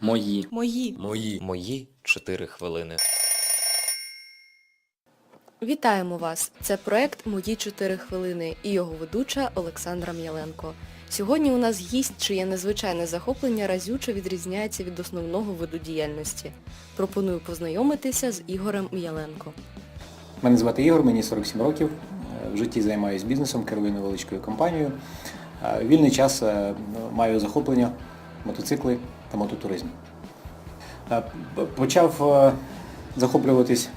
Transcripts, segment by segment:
Мої. Мої. Мої. Мої 4 хвилини. Вітаємо вас! Це проект Мої 4 хвилини і його ведуча Олександра М'яленко. Сьогодні у нас гість, чиє незвичайне захоплення разюче відрізняється від основного виду діяльності. Пропоную познайомитися з Ігорем М'яленко. Мене звати Ігор, мені 47 років. Е, В житті займаюся бізнесом, керую невеличкою компанією. Е, Вільний час е, маю захоплення, мотоцикли та мототуризм. Е, Почав е, захоплюватись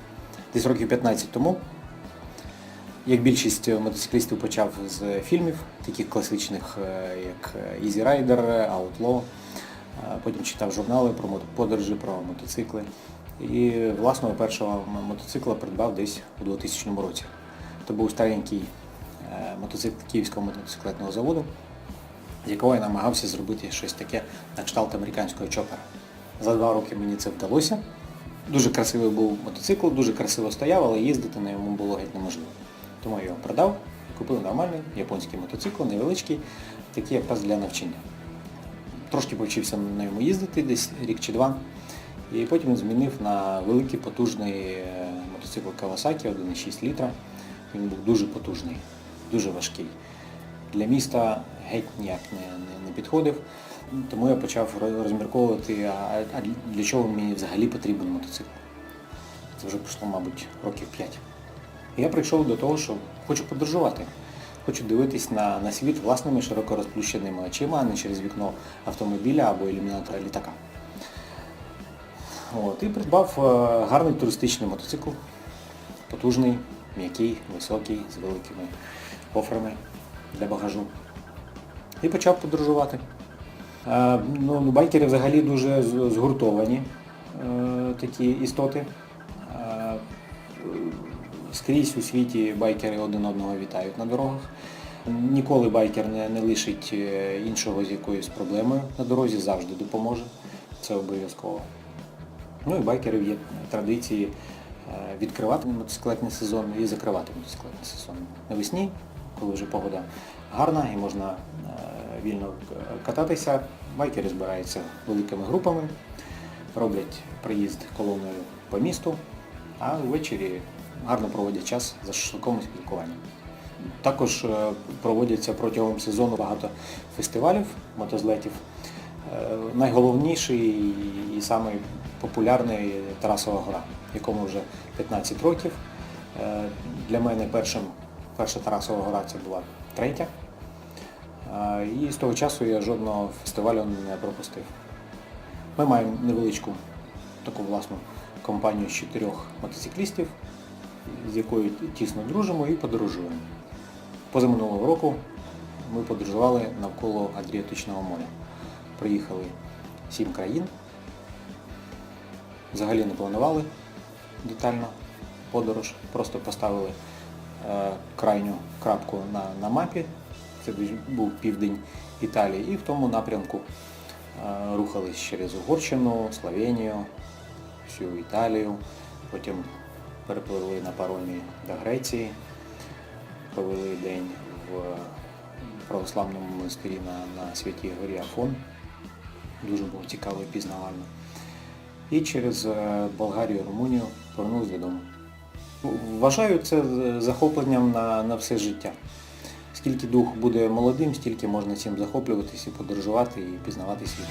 десь років 15 тому. Як більшість мотоциклістів почав з фільмів, таких класичних, е, як Easy Rider, Outlaw. Потім читав журнали про мотоподорожі, про мотоцикли. І власного першого мотоцикла придбав десь у 2000 році. Це був старенький мотоцикл Київського мотоциклетного заводу, з якого я намагався зробити щось таке на кшталт американського чопера. За два роки мені це вдалося. Дуже красивий був мотоцикл, дуже красиво стояв, але їздити на ньому було геть неможливо. Тому я його продав, купив нормальний японський мотоцикл, невеличкий, такий якраз для навчання. Трошки повчився на ньому їздити, десь рік чи два. І потім змінив на великий потужний е, мотоцикл Kawasaki 1,6 літра. Він був дуже потужний, дуже важкий. Для міста геть ніяк не, не, не підходив. Тому я почав розмірковувати, а, а для чого мені взагалі потрібен мотоцикл. Це вже пройшло, мабуть, років 5. І я прийшов до того, що хочу подорожувати. Хочу дивитись на, на світ власними широко розплющеними очима, а не через вікно автомобіля або ілюмінатора літака. От, і придбав е, гарний туристичний мотоцикл, потужний, м'який, високий, з великими кофрами для багажу. І почав подорожувати. Е, ну, байкери взагалі дуже згуртовані е, такі істоти. Е, скрізь у світі байкери один одного вітають на дорогах. Ніколи байкер не, не лишить іншого з якоюсь проблемою на дорозі, завжди допоможе. Це обов'язково. Ну і байкерів є традиції відкривати мотоциклетний сезон і закривати мотоциклетний сезон. Навесні, коли вже погода гарна і можна вільно кататися, байкери збираються великими групами, роблять приїзд колоною по місту, а ввечері гарно проводять час за шашликом і спілкуванням. Також е, проводяться протягом сезону багато фестивалів мотозлетів. Е, Найголовніший і- самий популярний Тарасова гора, якому вже 15 років. Е, Для мене першим, перша Тарасова гора це була третя. І з того часу я жодного фестивалю не пропустив. Ми маємо невеличку таку власну компанію з чотирьох мотоциклістів, з якою тісно дружимо і подорожуємо. Позаминулого року ми подорожували навколо Адріатичного моря. Приїхали сім країн. Взагалі не планували детально подорож, просто поставили е, крайню крапку на, на мапі. Це був південь Італії, і в тому напрямку е, рухались через Угорщину, Словенію, всю Італію. Потім перепливли на паромі до Греції, провели день в православному монастирі на, на Святій Горі Афон. Дуже було цікаво і пізнавально. І через е, Болгарію, Румунію повернулися додому. Вважаю це захопленням на, на все життя. Скільки дух буде молодим, стільки можна цим захоплюватись і подорожувати і пізнавати світ.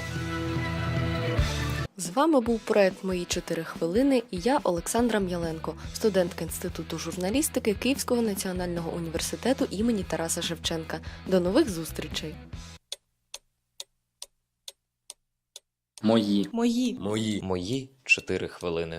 З вами був проект Мої 4 хвилини і я, Олександра М'яленко, студентка Інституту журналістики Київського національного університету імені Тараса Шевченка. До нових зустрічей! Мої. Мої. Мої. Мої 4 хвилини.